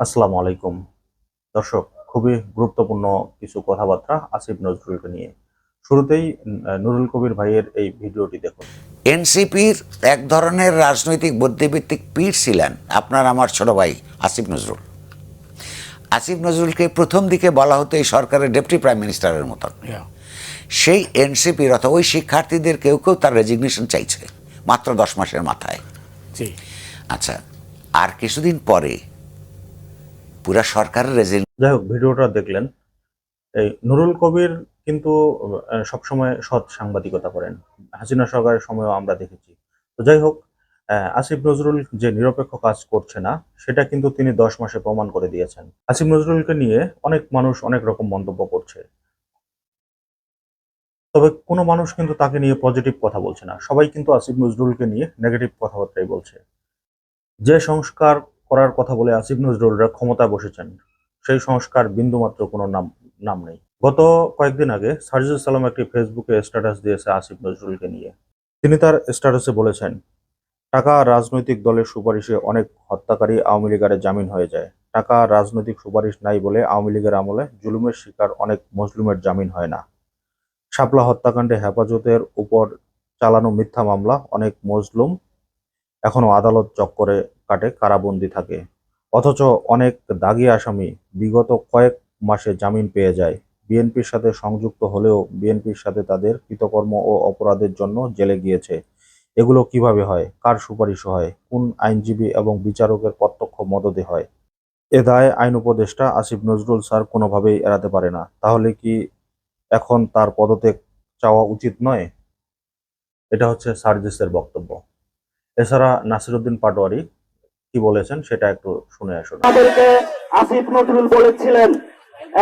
আসসালামু আলাইকুম। দর্শক খুবই গুরুত্বপূর্ণ কিছু কথাবার্তা আসিফ নজরুলকে নিয়ে। শুরুতেই নুরুল কবির ভাইয়ের এই ভিডিওটি দেখুন। এনসিপির এক ধরনের রাজনৈতিক বুদ্ধিভিত্তিক পীর ছিলেন আপনার আমার ছোট ভাই আসিফ নজরুল। আসিফ নজরুলকে প্রথম দিকে বলা হতো এই সরকারের ডেপুটি প্রাইম মিনিস্টারের মতন। সেই এনসিপির অথবা ওই শিক্ষার্থীদের কেউ কেউ তার রেজিগনেশন চাইছে মাত্র দশ মাসের মাথায়। জি। আচ্ছা আর কিছুদিন পরে পুরা সরকারের রেজিগনেশন যাই হোক, ভিডিওটা দেখলেন। এই নুরুল কবির কিন্তু সবসময় সৎ সাংবাদিকতা করেন। হাসিনা সরকারের সময়ও আমরা দেখেছি। তো যাই হোক আসিফ নজরুল যে নিরপেক্ষ কাজ করছে না, সেটা কিন্তু তিনি দশ মাসে প্রমাণ করে দিয়েছেন। আসিফ নজরুলকে নিয়ে অনেক মানুষ অনেক রকম মন্তব্য করছে। তবে কোনো মানুষ কিন্তু তাকে নিয়ে পজিটিভ কথা বলছে না। সবাই কিন্তু আসিফ নজরুলকে নিয়ে নেগেটিভ কথাবার্তাই বলছে। যে সংস্কার করার কথা বলে আসিফ নজরুলরা ক্ষমতায় বসেছেন। সেই সংস্কার বিন্দুমাত্র কোনো নাম নাম নেই। গত কয়েকদিন আগে সার্জিস সালাম একটি ফেসবুকে স্ট্যাটাস দিয়েছে আসিফ নজরুলকে নিয়ে। তিনি তার স্ট্যাটাসে বলেছেন, টাকা রাজনৈতিক দলের সুপারিশে অনেক হত্যাকারী আওয়ামী লীগের জামিন হয়ে যায়। টাকা রাজনৈতিক সুপারিশ নাই বলে আওয়ামী লীগের আমলে জুলুমের শিকার অনেক মজলুমের জামিন হয় না। শাপলা হত্যাকাণ্ডে হেফাজতের উপর চালানো মিথ্যা মামলা অনেক মজলুম। এখনও আদালত চক্করে কাটে কারাবন্দী থাকে। অথচ অনেক দাগি আসামি বিগত কয়েক মাসে জামিন পেয়ে যায়। বিএনপির সাথে সংযুক্ত হলেও বিএনপির সাথে তাদের কৃতকর্ম ও অপরাধের জন্য জেলে গিয়েছে। এগুলো কীভাবে হয়? কার সুপারিশ হয়? কোন আইনজীবী এবং বিচারকের প্রত্যক্ষ মদতে হয়? এ দায় আইন উপদেষ্টা আসিফ নজরুল স্যার কোনোভাবেই এড়াতে পারে না। তাহলে কি এখন তার পদত্যাগ চাওয়া উচিত নয়? এটা হচ্ছে সার্জিসের বক্তব্য। এছাড়া নাসিরুদ্দিন পাটোয়ারি কি বলেছেন সেটা একটু শুনে আসুন। আমাদেরকে আসিফ নজরুল বলেছিলেন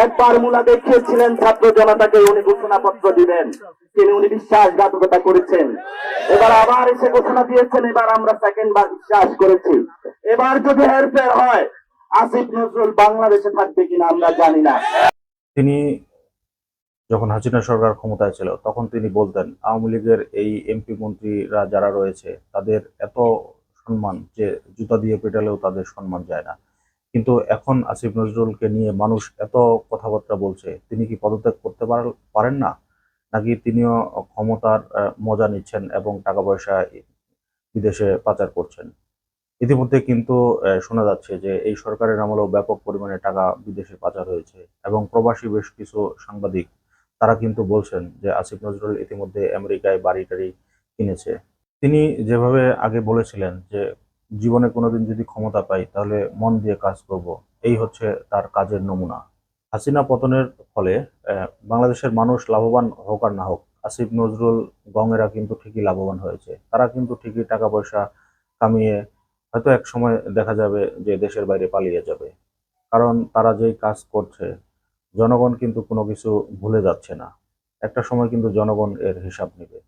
একবার মুলা দেখিয়েছিলেন ছাত্র জনতাকে উনি ঘোষণাপত্র দিবেন। তিনি উনি বিশ্বাসঘাতকতা করেছেন। এবার আবার এসে ঘোষণা দিয়েছেন এবার আমরা সেকেন্ড বার বিশ্বাস করেছি। এবার যদি হেরফের হয় আসিফ নজরুল বাংলাদেশে থাকবে কিনা আমরা জানি না। তিনি যখন হাসিনা সরকার ক্ষমতায় ছিল তখন তিনি বলতেন আওয়ামী লীগের এই এমপি মন্ত্রীরা যারা রয়েছে তাদের এত সম্মান, যে জুতা দিয়ে পেটালেও তাদের সম্মান যায় না। কিন্তু এখন আসিফ নজরুলকে নিয়ে মানুষ এত কথাবার্তা বলছে, তিনি কি পদত্যাগ করতে পার- পারেন না? নাকি তিনিও ক্ষমতার মজা নিচ্ছেন এবং টাকা পয়সা বিদেশে পাচার করছেন? ইতিমধ্যে কিন্তু শোনা যাচ্ছে যে এই সরকারের আমলেও ব্যাপক পরিমাণে টাকা বিদেশে পাচার হয়েছে এবং প্রবাসী বেশ কিছু সাংবাদিক, তারা কিন্তু বলছেন যে আসিফ নজরুল ইতিমধ্যে আমেরিকায় বাড়ি টাড়ি কিনেছে। তিনি যেভাবে আগে বলেছিলেন যে, জীবনে কোনোদিন যদি ক্ষমতা পাই, তাহলে মন দিয়ে কাজ করব। এই হচ্ছে তার কাজের নমুনা। হাসিনা পতনের ফলে বাংলাদেশের মানুষ লাভবান হোক আর না হোক, আসিফ নজরুল গঙেরা কিন্তু ঠিকই লাভবান হয়েছে। তারা কিন্তু ঠিকই টাকা পয়সা কামিয়ে হয়তো এক সময় দেখা যাবে যে দেশের বাইরে পালিয়ে যাবে। কারণ তারা যেই কাজ করছে, জনগণ কিন্তু কোনো কিছু ভুলে যাচ্ছে না। একটা সময় কিন্তু জনগণ এর হিসাব নেবে।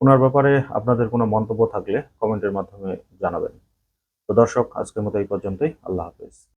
ওনার ব্যাপারে আপনাদের কোনো মন্তব্য থাকলে কমেন্টের মাধ্যমে জানাবেন। তো দর্শক, আজকের মতো এই পর্যন্তই। আল্লাহ হাফেজ।